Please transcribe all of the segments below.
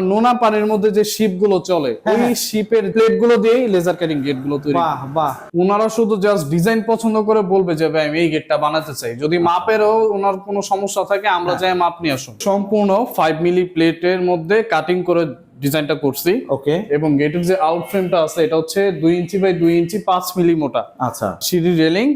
নোনা পানির মধ্যে যে শিপগুলো চলে হ্যাঁ, ওই হ্যাঁ। শিপের প্লেটগুলো দিয়েই লেজার কাটিং গেটগুলো তৈরি ওনারা শুধু জাস্ট ডিজাইন পছন্দ করে বলবে যে ভাই আমি এই গেটটা বানাতে চাই। যদি মাপেরও ওনার কোনো সমস্যা থাকে আমরা যাই চাই মাপ নিয়ে আসুন। সম্পূর্ণ ফাইভ মিলি প্লেটের মধ্যে কাটিং করে ডিজাইনটা করছি। ওকে। এবং গেটের যে আউট ফ্রেমটা আছে এটা হচ্ছে দুই ইঞ্চি বাই দুই ইঞ্চি পাঁচ মিলি মোটা আচ্ছা সিঁড়ি রেলিং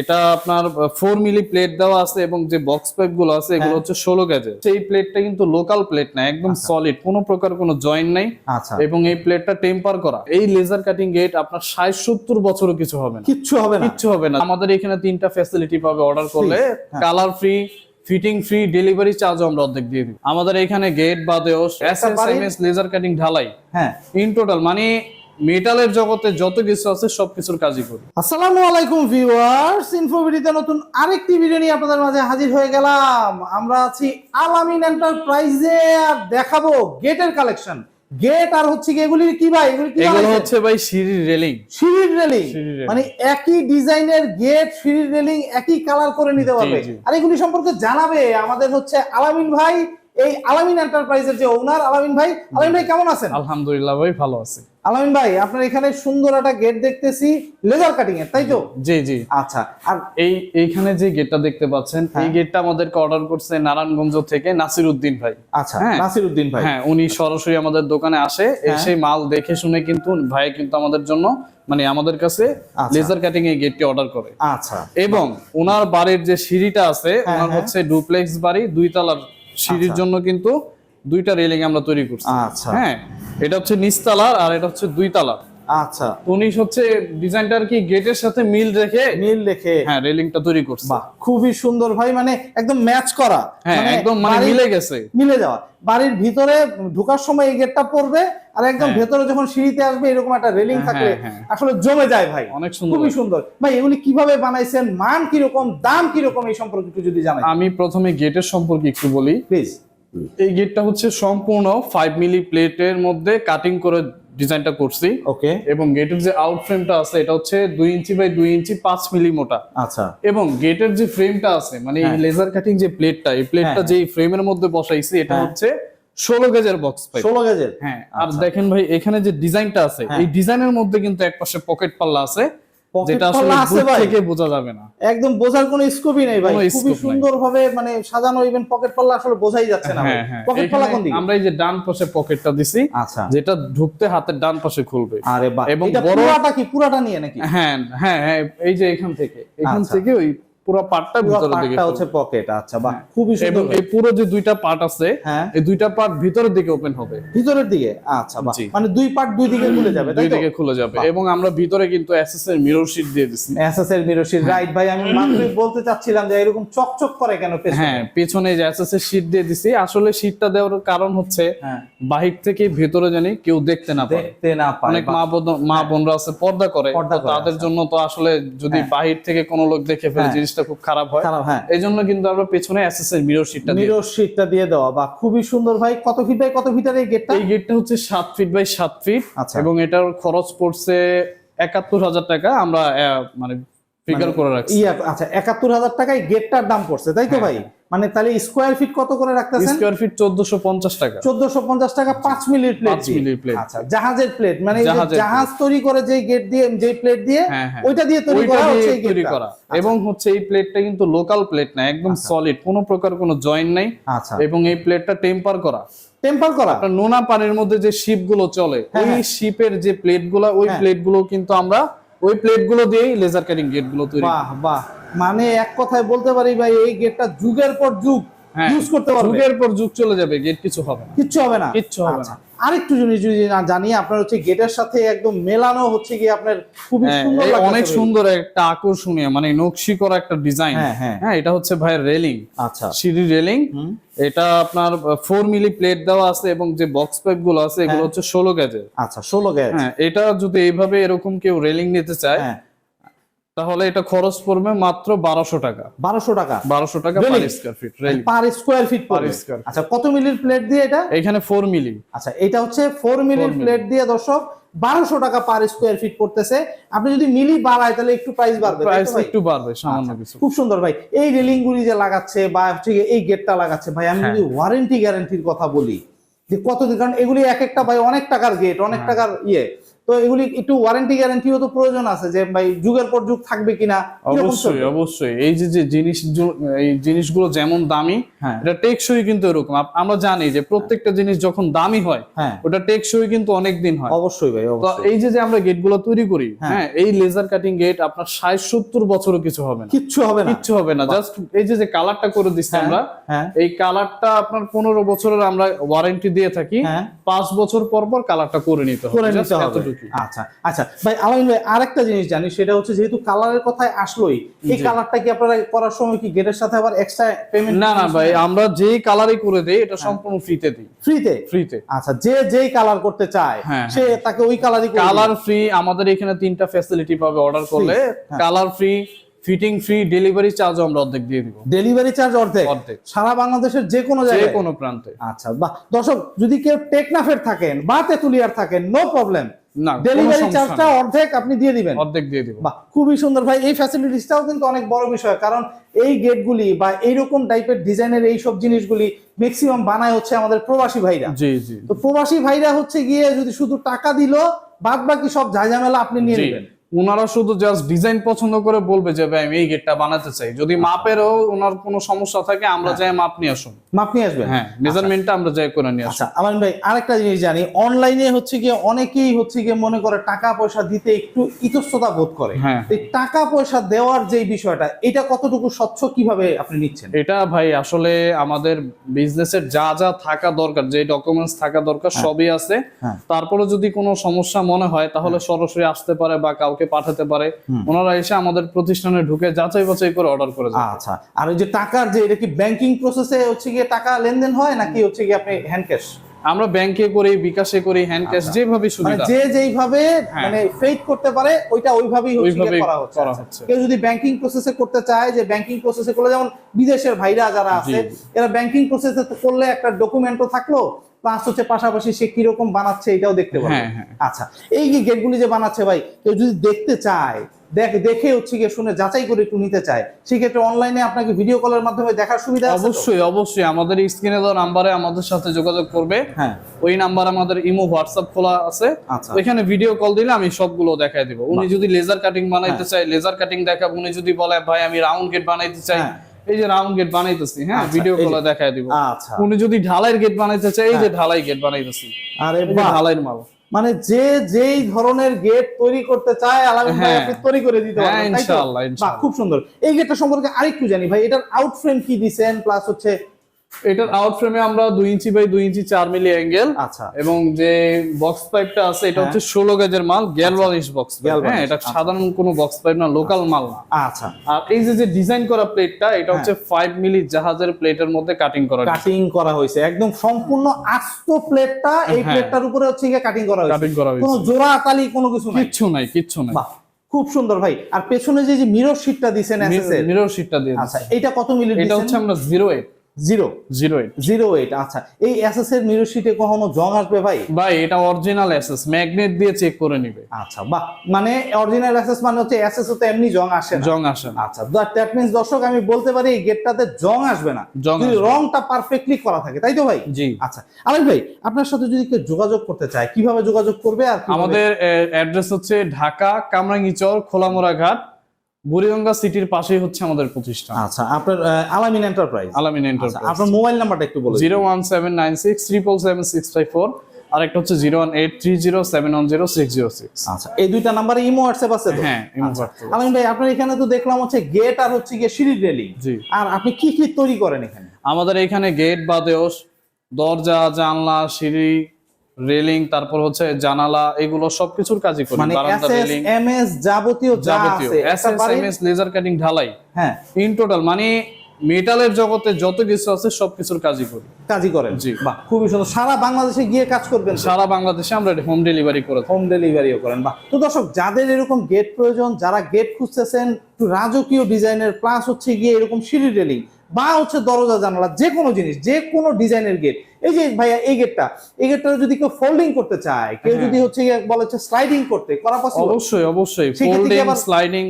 এটা আপনার ফোর মিলি প্লেট দেওয়া আছে এবং যে বক্স পাইপগুলো আছে এগুলো হ্যাঁ। হচ্ছে ষোলো গেজের সেই প্লেটটা কিন্তু লোকাল প্লেট না একদম সলিড কোনো প্রকার কোনো জয়েন্ট নাই। আচ্ছা। এবং এই প্লেটটা টেম্পার করা। এই লেজার কাটিং গেট আপনার ষাট সত্তর বছরও কিছু হবে না। কিচ্ছু হবে না। কিচ্ছু হবে না। আমাদের এখানে তিনটা ফ্যাসিলিটি পাবে অর্ডার করলে। হ্যাঁ। Colour free fitting free delivery চার্জও আমরা অর্ধেক দিয়ে দিই। আমাদের এখানে গেট বাদেও S S M S laser cutting ঢালাই। হ্যাঁ। ইন টোটাল মানে মেটালের জগতে যত কিছু আছে সবকিছুর কাজই করি। আসসালামু আলাইকুম ভিউয়ার্স ইনফোভিডিতে নতুন আরেকটি ভিডিও নিয়ে আপনাদের মাঝে হাজির হয়ে গেলাম। আমরা আছি আলামিন এন্টারপ্রাইজে আর দেখাবো গেটের কালেকশন গেট আর হচ্ছে কি এগুলি কি ভাই? এগুলি কি এগুলো হচ্ছে ভাই সিঁড়ির রেলিং। সিঁড়ির রেলিং। মানে একই ডিজাইনের গেট সিঁড়ির রেলিং একই কালার করে নিতে পারবে। আর এগুলি সম্পর্কে জানাবে আমাদের হচ্ছে আলামিন ভাই। এই আলামিন এন্টারপ্রাইজের যে ওনার আলামিন ভাই আলামিন ভাই কেমন আছেন? আলহামদুলিল্লাহ ভাই ভালো আছে। আলামিন ভাই আপনার এখানে সুন্দর একটা গেট দেখতেছি লেজার কাটিং এর তাই তো? জি জি। আচ্ছা আর এই এইখানে যে গেটটা দেখতে পাচ্ছেন এই হ্যাঁ। গেটটা আমাদেরকে অর্ডার করছে নারায়ণগঞ্জ থেকে নাসির উদ্দিন ভাই। আচ্ছা হ্যাঁ। নাসির ভাই। হ্যাঁ উনি সরাসরি আমাদের দোকানে আসে এসে মাল দেখে শুনে কিন্তু ভাই কিন্তু আমাদের জন্য মানে আমাদের কাছে আচ্ছা। লেজার কাটিং এই গেটটি অর্ডার করে। আচ্ছা। এবং ওনার বাড়ির যে সিঁড়িটা আছে হ্যাঁ, ওনার হ্যাঁ। হচ্ছে ডুপ্লেক্স বাড়ি দুই তলার সিঁড়ির আচ্ছা। জন্য কিন্তু দুইটা রেলিং আমরা তৈরি করছি। আচ্ছা। হ্যাঁ এটা হচ্ছে নিচতলার আর এটা হচ্ছে দুই তলার। আচ্ছা। উনি হচ্ছে ডিজাইনটা আর কি গেটের সাথে মিল রেখে? মিল রেখে। হ্যাঁ রেলিংটা তৈরি করছে। বাহ খুবই সুন্দর ভাই মানে একদম ম্যাচ করা। হ্যাঁ একদম মানে মিলে গেছে। মিলে যাওয়া। বাড়ির ভিতরে ঢোকার সময় এই গেটটা পড়বে আর একদম হ্যাঁ। ভেতরে যখন সিঁড়িতে আসবে এরকম একটা রেলিং হ্যাঁ, থাকলে হ্যাঁ। আসলে জমে যায় ভাই। অনেক সুন্দর। খুবই সুন্দর। ভাই এগুলি কীভাবে বানাইছেন? মান কীরকম? দাম কীরকম? এই সম্পর্কে একটু যদি জানাই। আমি প্রথমে গেটের সম্পর্কে একটু বলি। প্লিজ এই গেটটা হচ্ছে সম্পূর্ণ ফাইভ মিলি প্লেটের মধ্যে কাটিং করে ডিজাইনটা করছি ওকে এবং গেটের যে আউট ফ্রেমটা আছে এটা হচ্ছে দুই ইঞ্চি বাই দুই ইঞ্চি পাঁচ মিলি মোটা আচ্ছা এবং গেটের যে ফ্রেমটা আছে মানে এই হ্যাঁ। লেজার কাটিং যে প্লেটটা এই প্লেটটা হ্যাঁ। যে ফ্রেমের মধ্যে বসাইছি এটা হ্যাঁ। হচ্ছে ষোলো গেজের বক্স পাইপ ষোলো গেজের হ্যাঁ আর আচ্ছা। দেখেন ভাই এখানে যে ডিজাইনটা আছে হ্যাঁ। এই ডিজাইনের মধ্যে কিন্তু এক পাশে পকেট পাল্লা আছে যেটা আসলে পাল্লা আছে দূর ভাই। থেকে বোঝা যাবে না। একদম বোঝার কোনো স্কোপই নেই ভাই। খুবই scope সুন্দর ভাবে মানে সাজানো ইভেন পকেট পাল্লা আসলে বোঝাই যাচ্ছে না হ্যাঁ হ্যাঁ। পকেট পাল্লা কোন দিকে? আমরা এই যে ডান পাশে পকেটটা দিছি আচ্ছা। যেটা ঢুকতে হাতের ডান পাশে খুলবে। আরে বাহ। এবং পুরাটা কি? পুরাটা নিয়ে নাকি? হ্যাঁ হ্যাঁ হ্যাঁ এই যে এখান থেকে। এখান আচ্ছা। থেকে ওই পুরো পার্টটা ভিতরের দিকে পার্টটা হচ্ছে পকেট আচ্ছা বাহ হ্যাঁ। খুবই। এবং সুন্দর এই পুরো যে দুইটা পার্ট আছে হ্যাঁ। এই দুইটা পার্ট ভিতরের দিকে ওপেন হবে। ভিতরের দিকে? আচ্ছা বাহ। মানে দুই পার্ট দুই দিকে খুলে যাবে দুই দিকে খুলে যাবে। এবং আমরা ভিতরে কিন্তু এসএস এর মিরর শিট দিয়ে দিছি। এসএসএল মিরশির রাইট ভাই আমি মাত্রই বলতে চাচ্ছিলাম যে এরকম চকচক করে কেন পেছনে? হ্যাঁ পেছনে যে এসএস এর শিট দিয়ে দিছি আসলে শিটটা দেওয়ার কারণ হচ্ছে হ্যাঁ। বাহির থেকে ভেতরে জানি কেউ দেখতে না পারে দেখতে না পারে অনেক মা বোন মা বোনরা আছে পর্দা করে। তাদের আচ্ছা। জন্য তো আসলে যদি। বাহির থেকে কোনো লোক দেখে ফেলে হ্যাঁ। জিনিসটা খুব খারাপ হয়। খারাপ, হ্যাঁ। এই জন্য কিন্তু আমরা পেছনে এসএসএর মিরর শিটটা মিরর শিটটা দিয়ে দেওয়া। বা খুবই সুন্দর ভাই কত ফিট বাই কত ফিটের এই গেটটা এই গেটটা হচ্ছে 7 ফিট বাই 7 ফিট আচ্ছা। এবং এটার খরচ পড়ছে একাত্তর হাজার টাকা আমরা মানে ফিগার করে রাখছি। আচ্ছা একাত্তর হাজার টাকায় গেটটার দাম পড়ছে তাই তো হ্যাঁ, ভাই? মানে তাহলে স্কোয়ার ফিট কত করে রাখতেছেন? স্কোয়ার ফিট চোদ্দশো পঞ্চাশ টাকা। চোদ্দশো পঞ্চাশ টাকা পাঁচ মিলির প্লেট পাঁচ মিলির প্লেট আচ্ছা জাহাজের প্লেট মানে জাহাজ তৈরি করে যে গেট দিয়ে যে প্লেট দিয়ে হ্যাঁ হ্যাঁ। ওইটা দিয়ে তৈরি করা হচ্ছে এই তৈরি করা। এবং হচ্ছে এই প্লেটটা কিন্তু লোকাল প্লেট না একদম সলিড কোনো প্রকার কোনো জয়েন্ট নাই। আচ্ছা। এবং এই প্লেটটা টেম্পার করা। টেম্পার করা? আপনার নোনা পানির মধ্যে যে শিপগুলো চলে হ্যাঁ, ওই। শিপের যে প্লেটগুলো ওই হ্যাঁ। প্লেটগুলো কিন্তু আমরা ওই প্লেটগুলো দিয়েই লেজার কাটিং গেটগুলো তৈরি বাহ বাহ। মানে এক কথায় বলতে পারি ভাই এই গেটটা যুগের পর যুগ হ্যাঁ ইউজ করতে পারবে। যুগের পর যুগ চলে যাবে গেট কিছু হবে না। কিচ্ছু হবে না? কিচ্ছু হবে আচ্ছা, না আরেকটু জিনিস যদি না জানি আপনার হচ্ছে গেটের সাথে একদম মেলানো হচ্ছে কি আপনার খুবই হ্যাঁ, সুন্দর অনেক সুন্দর একটা আকর্ষণীয় মানে নকশি করা একটা ডিজাইন হ্যাঁ হ্যাঁ। হ্যাঁ এটা হচ্ছে ভাই রেলিং আচ্ছা। সিঁড়ি রেলিং। এটা আপনার ফোর মিলি প্লেট দেওয়া আছে এবং যে বক্স পাইপগুলো আছে এগুলো হ্যাঁ। হচ্ছে ষোলো গেজের আচ্ছা ষোলো গ্যাস হ্যাঁ এটা যদি এইভাবে এরকম কেউ রেলিং নিতে চায় হ্যাঁ। তাহলে এটা খরচ পড়বে মাত্র বারোশো টাকা। বারোশো টাকা। বারোশো টাকা per square feet per square feet square feet। আচ্ছা কত মিলির প্লেট দিয়ে এটা? এখানে ফোর মিলি আচ্ছা এটা হচ্ছে ফোর মিলির প্লেট দিয়ে দর্শক বারোশো টাকা পার স্কোয়ার ফিট পড়তেছে। আপনি যদি মিলি বাড়ায় তাহলে একটু প্রাইস বাড়বে প্রাইস একটু বাড়বে সামান্য আচ্ছা, কিছু। খুব সুন্দর ভাই। এই রেলিং গুলি যে লাগাচ্ছে বা হচ্ছে এই গেটটা লাগাচ্ছে ভাই আমি হ্যাঁ। যদি ওয়ারেন্টি গ্যারান্টির কথা বলি যে কতদিন কারণ এগুলি এক একটা ভাই অনেক টাকার গেট অনেক হ্যাঁ। টাকার ইয়ে। তো এগুলি একটু ওয়ারেন্টি গ্যারান্টিও তো প্রয়োজন আছে যে ভাই যুগের পর যুগ থাকবে কিনা অবশ্যই অবশ্যই। এই যে যে জিনিস এই জিনিসগুলো যেমন দামি হ্যাঁ। এটা টেকসই কিন্তু এরকম। আমরা জানি যে প্রত্যেকটা জিনিস যখন দামি হয় হ্যাঁ। ওটা টেকসই কিন্তু অনেক দিন হয়। অবশ্যই ভাই তো এই যে যে আমরা গেটগুলো তৈরি করি হ্যাঁ। হ্যাঁ এই লেজার কাটিং গেট আপনার ষাট সত্তর বছরও কিছু হবে না। কিচ্ছু হবে না। কিচ্ছু হবে না। জাস্ট এই যে যে কালারটা করে দিচ্ছি আমরা হ্যাঁ। এই কালারটা আপনার পনেরো বছরের আমরা ওয়ারেন্টি দিয়ে থাকি। হ্যাঁ। পাঁচ বছর পর পর কালারটা করে নিতে হবে। করে Just নিতে হবে। এতটুকুই। আচ্ছা আচ্ছা। ভাই আলামিন ভাই আরেকটা জিনিস জানি সেটা হচ্ছে যেহেতু কালারের কথায় আসলোই এই কালারটা কি আপনারা করার সময় কি গেটের সাথে আবার এক্সট্রা পেমেন্ট না না ভাই আমরা যেই কালারই করে দেই এটা সম্পূর্ণ ফ্রিতে দিই। ফ্রিতে ফ্রিতে আচ্ছা যে যেই কালার করতে চায় হ্যাঁ, সে তাকে ওই কালারই কালার ফ্রি আমাদের এখানে তিনটা ফ্যাসিলিটি পাবে অর্ডার করলে। হ্যাঁ। Colour free fitting free delivery চার্জও আমরা অর্ধেক দিয়ে দিব। ডেলিভারি চার্জ অর্ধেক? অর্ধেক। সারা বাংলাদেশের যে কোনো যে জায়গায় কোনো প্রান্তে। আচ্ছা বাহ। দর্শক যদি কেউ টেকনাফের থাকেন বা তেতুলিয়ার থাকেন নো প্রবলেম ডেলিভারি চার্জটা অর্ধেক আপনি দিয়ে দিবেন। অর্ধেক দিয়ে দিব। বাহ খুবই সুন্দর। ভাই এই ফ্যাসিলিটিসটাও কিন্তু অনেক বড় বিষয় কারণ এই গেটগুলি বা এইরকম টাইপের ডিজাইনের এই সব জিনিসগুলি ম্যাক্সিমাম বানায় হচ্ছে আমাদের প্রবাসী ভাইরা। জি জি। তো প্রবাসী ভাইরা হচ্ছে গিয়ে যদি শুধু টাকা দিল বাদ বাকি সব ঝামেলা আপনি নিয়ে নেবেন। ওনারা শুধু জাস্ট ডিজাইন পছন্দ করে বলবে যে ভাই আমি এই গেটটা বানাতে চাই। যদি মাপেরও ওনার কোনো সমস্যা থাকে আমরা যাই মাপ নিয়ে আসুন। মাপ নিয়ে আসবেন? হ্যাঁ মেজারমেন্টটা আমরা যাই করে নিয়ে আসুন। আচ্ছা আমার ভাই আরেকটা জিনিস জানি। অনলাইনে হচ্ছে গিয়ে অনেকেই হচ্ছে গিয়ে মনে করে টাকা পয়সা দিতে একটু ইতস্ততা বোধ করে। হ্যাঁ। এই টাকা পয়সা দেওয়ার যে বিষয়টা এটা কতটুকু স্বচ্ছ কীভাবে আপনি নিচ্ছেন? এটা ভাই আসলে আমাদের বিজনেসের যা যা থাকা দরকার যে ডকুমেন্টস থাকা দরকার সবই আছে। হ্যাঁ। তারপরে যদি কোনো সমস্যা মনে হয় তাহলে সরাসরি আসতে পারে বা কাউকে পাঠাতে পারে ওনারা এসে আমাদের প্রতিষ্ঠানে ঢুকে যাচাই বাছাই করে অর্ডার করে যায় আচ্ছা আর ওই যে টাকার যে এটা কি ব্যাংকিং প্রসেসে হচ্ছে গিয়ে টাকা লেনদেন হয় নাকি হচ্ছে গিয়ে আপনি হ্যান্ড ক্যাশ আমরা ব্যাংকে করি বিকাশে করি হ্যান্ড ক্যাশ আচ্ছা। যেভাবে মানে সুবিধা যে যেইভাবে হ্যাঁ। মানে ফেড করতে পারে ওইটা ওইভাবেই হচ্ছে করা হচ্ছে করা আচ্ছা। হচ্ছে। কেউ যদি ব্যাংকিং প্রসেসে করতে চায় যে ব্যাংকিং প্রসেসে করলে যেমন বিদেশের ভাইরা যারা আছে এরা ব্যাংকিং প্রসেসে করলে একটা ডকুমেন্টও থাকল প্লাস হচ্ছে পাশাপাশি সে কীরকম বানাচ্ছে এটাও দেখতে পারবে। হ্যাঁ হ্যাঁ। আচ্ছা এই যে গেটগুলি যে বানাচ্ছে ভাই কেউ যদি দেখতে চায় দেখ দেখে হচ্ছে গিয়ে শুনে যাচাই করে একটু নিতে চায় সেক্ষেত্রে অনলাইনে আপনাকে ভিডিও কলের মাধ্যমে দেখার সুবিধা অবশ্যই অবশ্যই। আমাদের স্ক্রিনে দেওয়া নাম্বারে আমাদের সাথে যোগাযোগ করবে। হ্যাঁ। ওই নাম্বার আমাদের ইমো হোয়াটসঅ্যাপ খোলা আছে। আচ্ছা। ওইখানে ভিডিও কল দিলে আমি সবগুলো দেখাই দিব। উনি যদি লেজার কাটিং বানাইতে হ্যাঁ। চায় লেজার কাটিং দেখাবো উনি যদি বলে ভাই আমি রাউন্ড গেট বানাইতে চাই। এই যে রাউন্ড গেট বানাইতেছি হ্যাঁ আচ্ছা, ভিডিও যে- কলে দেখায় দিব। আচ্ছা। উনি যদি ঢালাইয়ের গেট বানাইতে চায় এই যে হ্যাঁ। ঢালাই গেট বানাইতেছি। আর বাহ। ঢালাইয়ের মাল। মানে যে যেই ধরনের গেট তৈরি করতে চায় আলামিন ভাই হ্যাঁ। আপনি তৈরি করে দিতে হ্যাঁ তো? ইনশাআল্লাহ ইনশাআল্লাহ। খুব সুন্দর। এই গেটটা সম্পর্কে আরেকটু জানি ভাই এটার আউট ফ্রেম কি দিবেন প্লাস হচ্ছে এটার আউট ফ্রেমে আমরা দুই ইঞ্চি বাই দুই ইঞ্চি চার মিলি অ্যাঙ্গেল আচ্ছা। এবং যে বক্স পাইপটা আছে এটা হ্যাঁ। হচ্ছে ষোলো গেজের মাল গ্যালভানিশ বক্স হ্যাঁ এটা আচ্ছা। সাধারণ কোনো বক্স পাইপ না লোকাল মাল না। আচ্ছা। আর এই যে যে ডিজাইন করা প্লেটটা এটা হচ্ছে ফাইভ মিলি জাহাজের প্লেটের মধ্যে কাটিং করা কাটিং করা হয়েছে। একদম সম্পূর্ণ আস্ত প্লেটটা এই হ্যাঁ। প্লেটটার উপরে হচ্ছে গিয়ে কাটিং করা হয়েছে। কাটিং করা কোনো হয়েছে। জোড়া তালি কোনো কিছু নাই। কিচ্ছু নাই কিচ্ছু নাই। খুব সুন্দর ভাই। আর পেছনে যে মিরর শিটটা দিছেন মিরর শিটটা দিয়ে আচ্ছা এটা কত মিলি এটা হচ্ছে আমরা zero eight zero. Zero eight. Zero eight আচ্ছা। এই এসএস এর মিরর শিটে কখনো জং আসবে ভাই? ভাই এটা অরিজিনাল এসএস ম্যাগনেট দিয়ে চেক করে নিবে। আচ্ছা বাহ। মানে অরিজিনাল অ্যাসেস মানে হচ্ছে অ্যাসেস তো এমনি জং আসে না। জং আসে না। আচ্ছা দ্যাট মিন্স দর্শক আমি বলতে পারি এই গেটটাতে জং আসবে না। রংটা পারফেক্টলি করা থাকে তাই তো ভাই? জি। আচ্ছা আলামিন ভাই আপনার সাথে যদি কেউ যোগাযোগ করতে চায় কীভাবে যোগাযোগ করবে আর আমাদের অ্যাড্রেস হচ্ছে ঢাকা কামরাঙ্গিচর খোলামোড়া ঘাট বুড়িগঙ্গা সিটির পাশেই হচ্ছে আমাদের প্রতিষ্ঠান। আচ্ছা আপনার আলামিন এন্টারপ্রাইজ আলামিন আচ্ছা এন্টারপ্রাইজ আপনার মোবাইল নাম্বারটা একটু বলুন zero one seven nine six triple seven six five four আর একটা হচ্ছে zero one eight three zero seven one zero six zero six. আচ্ছা এই দুইটা নাম্বারে ইমো হোয়াটসঅ্যাপ আছে তো? হ্যাঁ ইমো আচ্ছা। হোয়াটসঅ্যাপ। আলামিন ভাই আপনার এখানে তো দেখলাম হচ্ছে গেট আর হচ্ছে গিয়ে সিঁড়ি রেলিং জি। আর আপনি কি কি তৈরি করেন এখানে? আমাদের এখানে গেট বাদেও দরজা জানলা সিঁড়ি রেলিং তারপর হচ্ছে জানালা এগুলো সবকিছুর কাজই করি মানে বারান্দা রেলিং এমএস যাবতীয় যা আছে বাড়ির- লেজার কাটিং ঢালাই। হ্যাঁ। ইন টোটাল মানে মেটালের জগতে যত কিছু আছে সবকিছুর কাজই করি। কাজই করেন। জি। বাহ খুবই সুন্দর। সারা বাংলাদেশে গিয়ে কাজ করবেন সারা বাংলাদেশে আমরা হোম ডেলিভারি করে হোম ডেলিভারিও করেন বাহ। তো দর্শক যাদের এরকম গেট প্রয়োজন যারা গেট খুঁজতেছেন একটু রাজকীয় ডিজাইনের প্লাস হচ্ছে গিয়ে এরকম সিঁড়ি রেলিং বা হচ্ছে দরজা জানালা যে কোনো জিনিস যে কোনো ডিজাইনের গেট এই যে ভাইয়া এই গেটটা এই গেটটা যদি কেউ ফোল্ডিং করতে চায় কেউ হ্যাঁ। যদি হচ্ছে বলে হচ্ছে স্লাইডিং করতে করা পসিবল অবশ্যই অবশ্যই। ফোল্ডিং স্লাইডিং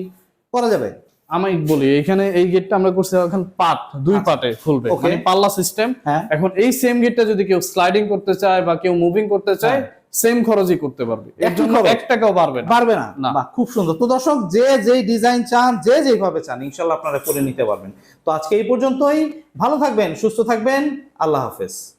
করা যাবে? আমি বলি এখানে এই গেটটা আমরা করছি এখন পার্ট দুই পার্টে খুলবে। আচ্ছা। মানে পাল্লা সিস্টেম হ্যাঁ। এখন এই সেম গেটটা যদি কেউ স্লাইডিং করতে চায় বা কেউ মুভিং করতে চায় সেম খরচই করতে পারবে? এক টাকাও পারবে না। পারবে না? না। বাহ খুব সুন্দর। তো দর্শক যে যেই ডিজাইন চান যে যেইভাবে চান ইনশাল্লাহ আপনারা করে নিতে পারবেন। তো আজকে এই পর্যন্তই। ভালো থাকবেন সুস্থ থাকবেন। আল্লাহ হাফেজ।